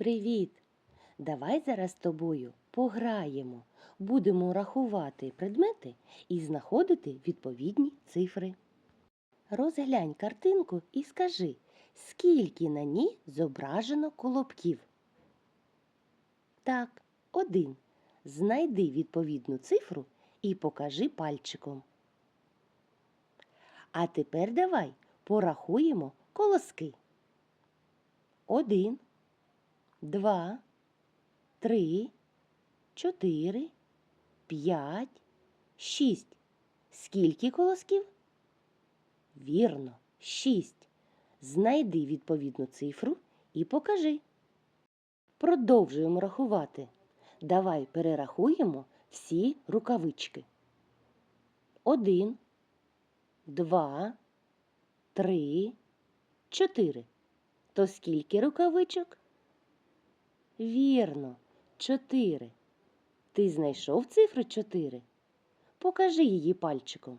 Привіт! Давай зараз з тобою пограємо. Будемо рахувати предмети і знаходити відповідні цифри. Розглянь картинку і скажи, скільки на ній зображено колобків. Так, один. Знайди відповідну цифру і покажи пальчиком. А тепер давай порахуємо колоски. Один, два, три, чотири, п'ять, шість. Скільки колосків? Вірно, шість. Знайди відповідну цифру і покажи. Продовжуємо рахувати. Давай перерахуємо всі рукавички. Один, два, три, чотири. То скільки рукавичок? Вірно, чотири. Ти знайшов цифру чотири? Покажи її пальчиком.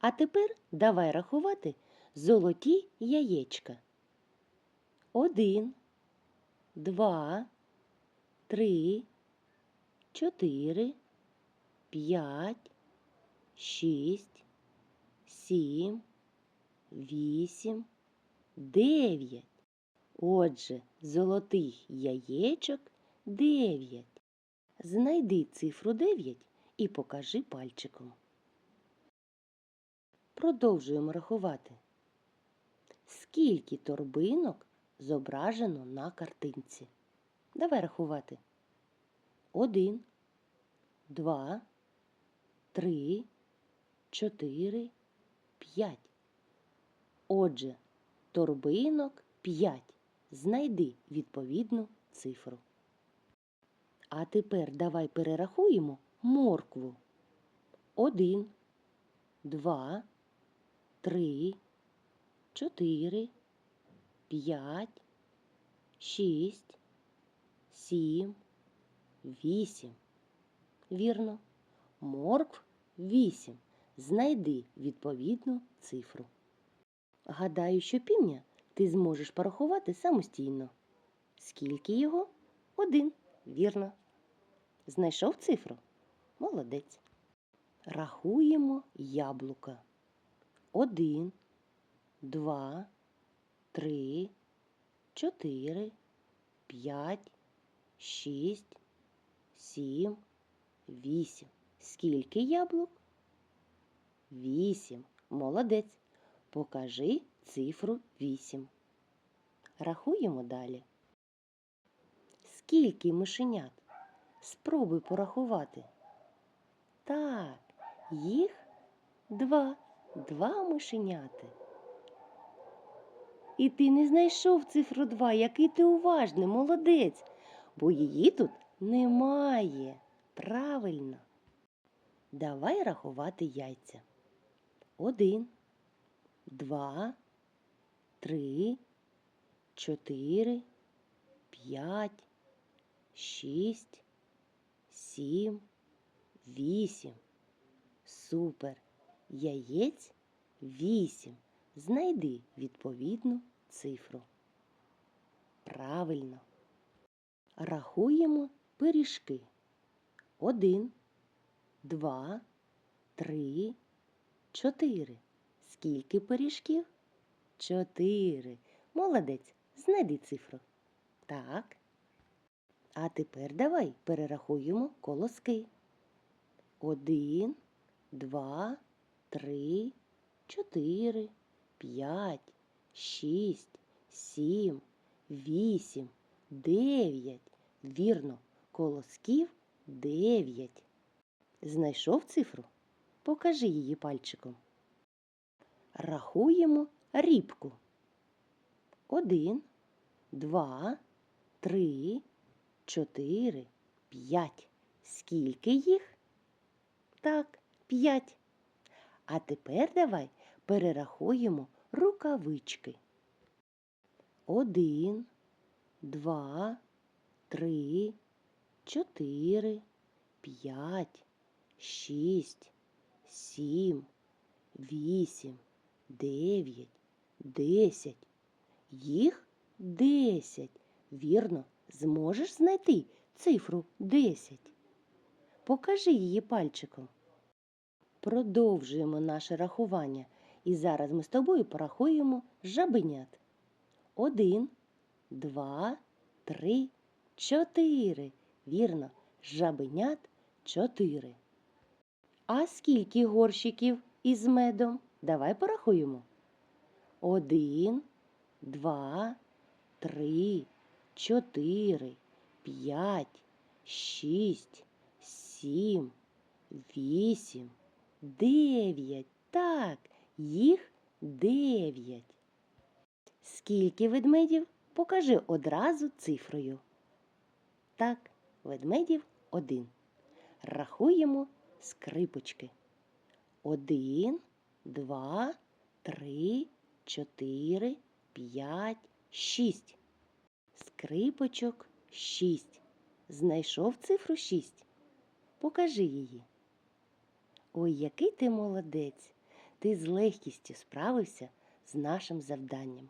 А тепер давай рахувати золоті яєчка. Один, два, три, чотири, п'ять, шість, сім, вісім, дев'ять. Отже, золотих яєчок дев'ять. Знайди цифру дев'ять і покажи пальчиком. Продовжуємо рахувати. Скільки торбинок зображено на картинці? Давай рахувати. Один, два, три, чотири, п'ять. Отже, торбинок п'ять. Знайди відповідну цифру. А тепер давай перерахуємо моркву. Один, два, три, чотири, п'ять, шість, сім, вісім. Вірно. Моркв вісім. Знайди відповідну цифру. Гадаю, що півня ти зможеш порахувати самостійно. Скільки його? Один. Вірно. Знайшов цифру? Молодець. Рахуємо яблука. Один, два, три, чотири, п'ять, шість, сім, вісім. Скільки яблук? Вісім. Молодець. Покажи цифру вісім. Рахуємо далі. Скільки мишенят? Спробуй порахувати. Так, їх два. Два мишеняти. І ти не знайшов цифру два, який ти уважний, молодець, бо її тут немає. Правильно. Давай рахувати яйця. Один, два, три, чотири, п'ять, шість, сім, вісім. Супер. Яєць вісім. Знайди відповідну цифру. Правильно. Рахуємо пиріжки. Один, два, три, чотири. Скільки пиріжків? Чотири. Молодець. Знайди цифру. Так. А тепер давай перерахуємо колоски. Один, два, три, чотири, п'ять, шість, сім, вісім, дев'ять. Вірно, колосків дев'ять. Знайшов цифру? Покажи її пальчиком. Рахуємо рібку. Один, два, три, чотири, п'ять. Скільки їх? Так, п'ять. А тепер давай перерахуємо рукавички. Один, два, три, чотири, п'ять, шість, сім, вісім, дев'ять, десять. Їх десять. Вірно, Зможеш знайти цифру 10? Покажи її пальчиком. Продовжуємо наше рахування. І зараз ми з тобою порахуємо жабенят. Один, два, три, чотири. Вірно, жабенят чотири. А скільки горщиків із медом? Давай порахуємо. Один, два, три, чотири, п'ять, шість, сім, вісім, дев'ять. Так, їх дев'ять. Скільки ведмедів? Покажи одразу цифрою. Так, ведмедів один. Рахуємо скрипочки. Один, два, три, чотири, п'ять, шість. Скрипочок шість. Знайшов цифру шість. Покажи її. Ой, який ти молодець! Ти з легкістю справився з нашим завданням.